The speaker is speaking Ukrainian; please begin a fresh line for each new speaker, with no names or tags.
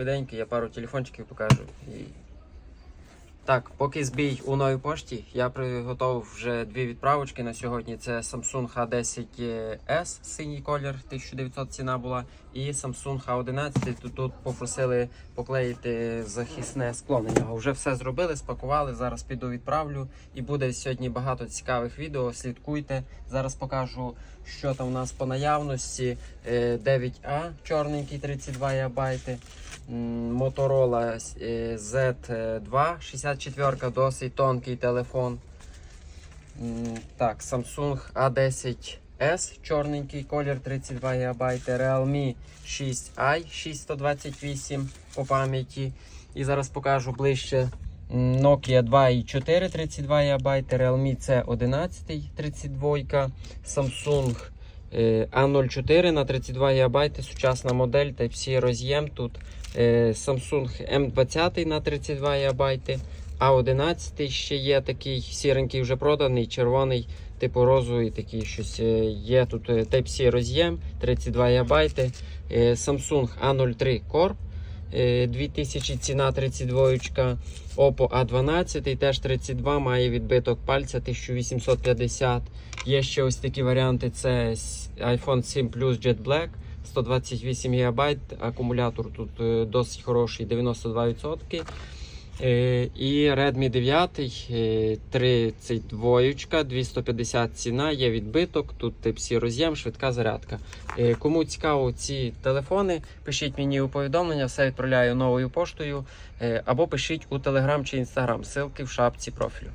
Швиденько, я пару телефончиків покажу. І... Так, поки збій у новій пошті, я приготував вже дві відправочки на сьогодні. Це Samsung H10s, синій колір, 1900 ціна була, і Samsung H11. Тут, тут попросили поклеїти захисне скло на нього. Вже все зробили, спакували. Зараз піду відправлю. І буде сьогодні багато цікавих відео. Слідкуйте. Зараз покажу, що там у нас по наявності. Е, 9A, чорненький 32 ГБ. М, Motorola е, Z2 64, досить тонкий телефон. Так, Samsung A10s, чорненький колір 32 ГБ, Realme 6i 6128 по пам'яті. І зараз покажу ближче Nokia 2.4 32 ГБ, Realme C11 32, Samsung е, A04 на 32 ГБ, сучасна модель Type-C роз'єм тут. Е, Samsung M20 на 32 ГБ, А11 ще є такий сіренький вже проданий, червоний, типу розовий такий щось. е, Є тут Type-C роз'єм 32 ГБ. Samsung A03 Core. Е, 2000 ціна 32 Oppo A12 теж 32 має відбиток пальця 1850. Є ще ось такі варіанти: це iPhone 7 Plus Jet Black. 128 ГБ, акумулятор тут е, досить хороший, 92%. Е, І Redmi 9, е, 32, 250 ціна, є відбиток, тут Type-C роз'єм, швидка зарядка. Е, Кому цікаво ці телефони, пишіть мені у повідомлення, все відправляю новою поштою, е, або пишіть у Telegram чи Instagram, ссылки в шапці профілю.